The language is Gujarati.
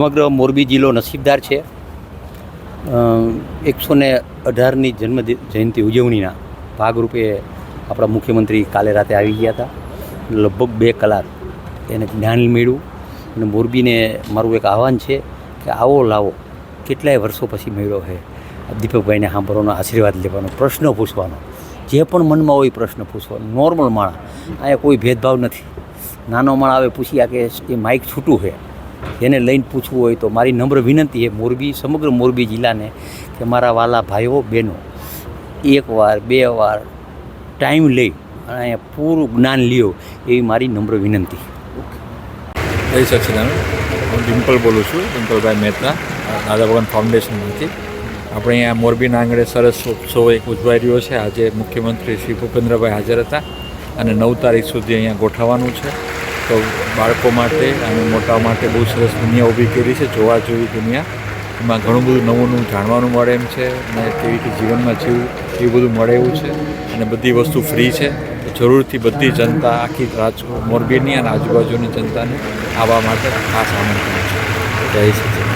સમગ્ર મોરબી જિલ્લો નસીબદાર છે. એકસો ને અઢારની જન્મ જયંતિ ઉજવણીના ભાગરૂપે આપણા મુખ્યમંત્રી કાલે રાતે આવી ગયા હતા. લગભગ બે કલાક એને જ્ઞાન મેળવું અને મોરબીને મારું એક આહવાન છે કે આવો લાવો, કેટલાય વર્ષો પછી મળ્યો છે દીપકભાઈને સાંભળવાનો, આશીર્વાદ લેવાનો, પ્રશ્ન પૂછવાનો, જે પણ મનમાં હોય પ્રશ્ન પૂછવાનો નોર્મલ માણસ, અહીંયા કોઈ ભેદભાવ નથી. નાનો માણ આવે, પૂછી આ કે એ માઇક છૂટું છે એને લઈને પૂછવું હોય તો મારી નમ્ર વિનંતી એ મોરબી, સમગ્ર મોરબી જિલ્લાને કે મારા વાલા ભાઈઓ, બહેનો એકવાર બે વાર ટાઈમ લઈ અને અહીંયા પૂરું જ્ઞાન લ્યો એવી મારી નમ્ર વિનંતી. જય સચિદાનંદ. હું ડિમ્પલ બોલું છું, ડિમ્પલભાઈ મહેતા, દાદા ભગવાન ફાઉન્ડેશનમાંથી આપણે અહીંયા મોરબીના આંગણે સરસ ઉત્સવ એક ઉજવાઈ રહ્યો છે. આજે મુખ્યમંત્રી શ્રી ભૂપેન્દ્રભાઈ હાજર હતા અને નવ તારીખ સુધી અહીંયા ગોઠવવાનું છે. તો બાળકો માટે અને મોટા માટે બહુ સરસ દુનિયા ઊભી કરી છે, જોવા જેવી દુનિયા. એમાં ઘણું બધું નવું નવું જાણવાનું મળે એમ છે અને કેવી રીતે જીવનમાં જીવવું એવું બધું મળે એવું છે અને બધી વસ્તુ ફ્રી છે. તો જરૂરથી બધી જનતા, આખી રાજ મોરબીની અને આજુબાજુની જનતાને આવવા માટે ખાસ આમંત્રણ છે. જય શ્રી